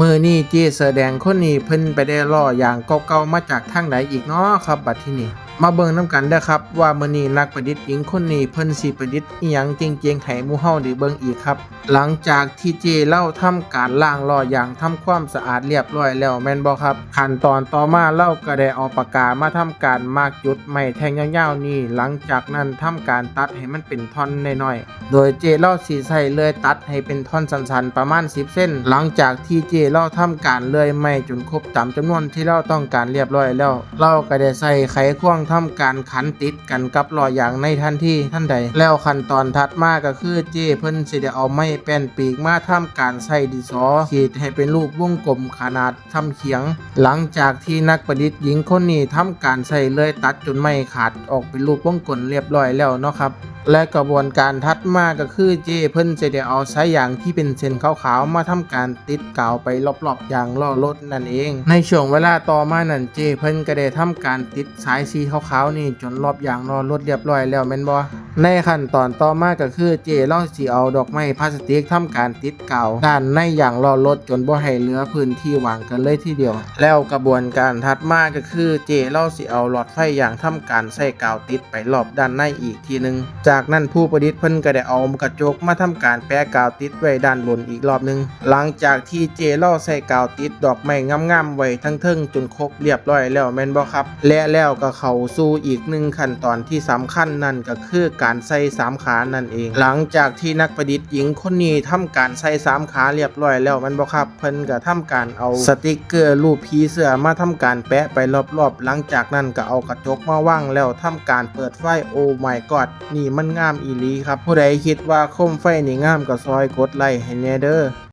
มือนี่เจแสดงคนนี้เพิ่นไปได้ล่ออย่างเก่าๆมาจากทางไหนอีกเนาะครับบัดที่นี่ มาเบิ่งนํกันเด้อครับ ว่ามื้อนี้นักประดิษฐ์หญิงคนนี้เพิ่นสิประดิษฐ์อีหยังเจ๋งๆให้หมู่เฮาได้เบิ่งอีกครับ หลังจากที่เจเล่าทำการล้างล่ออย่างทำความสะอาดเรียบร้อยแล้วแม่นบ่ครับ ขั้นตอนต่อมาเล่าก็ได้เอาปากกามาทำการมากจุดไม้แทงยาวๆนี่ หลังจากนั้นทำการตัดให้มันเป็นท่อนน้อยๆโดยเจเล่าสีใส่เลื่อยตัดให้เป็นท่อนสันๆประมาณ 10 เส้น หลังจากที่เจเล่าทำการเลื่อยไม้จนครบตามจำนวนที่เราต้องการเรียบร้อยแล้ว เราก็ได้ใส่ไขควงทำการขันติดกันกับล้ออย่างในทันทีท่านใด แล้วขั้นตอนถัดมาก็คือเจเพิ่นสิได้เอาไม้แป้นปีกมาทำการใส่ดินสอขีดให้เป็นรูปวงกลมขนาดทำเขียง หลังจากที่นักประดิษฐ์หญิงคนนี้ทำการใส่เลยตัดจนไม่ขาดออกเป็นรูปวงกลมเรียบร้อยแล้วเนาะครับ และกระบวนการถัดมาก็คือเจเพิ่นจะได้เอาสายยางที่เป็นเส้นขาวๆมาทำการติดกาวไปรอบๆยางล้อรถนั่นเอง ในช่วงเวลาต่อมานั่นเจเพิ่นก็ได้ทำการติดสายสีขาวๆนี่จนรอบยางล้อรถเรียบร้อยแล้วแม่นบ่ในขั้นตอนต่อมาก็คือเจเราสิเอาดอกไม้พลาสติกทำการติดกาวด้านในยางล้อรถจนบ่ให้เหลือพื้นที่วางกันเลยทีเดียว แล้วกระบวนการถัดมาก็คือเจเราสิเอาหลอดไฟอย่างทำการใส่กาวติดไปรอบด้านในอีกทีหนึงจากนั้นผู้ประดิษฐ์เพิ่นก็ได้เอากระจกมาทำการแปะกาวติดไว้ด้านบนอีกรอบหนึง หลังจากที่เจล่าใส่กาวติดดอกไม้งามๆไว้ทั้งเทิงจนครบเรียบร้อยแล้วแม่นบ่ครับ และแล้วก็เข้าสู่อีกหนึ่งขั้นตอนที่สำคัญนั่นก็คือการใส่สามขานั่นเอง หลังจากที่นักประดิษฐ์หญิงคนนี้ทำการใส่สามขาเรียบร้อยแล้วแม่นบ่ครับ เพิ่นก็ทำการเอาสติกเกอร์รูปผีเสื้อมาทำการแปะไปรอบๆ หลังจากนั้นก็เอากระจกมาว่างแล้วทำการเปิดไฟโอ้ my god นี่มันงามอีหลีครับ ผู้ใดคิดว่าโคมไฟนี่งามก็ซอยกดไลค์ให้แน่เด้อ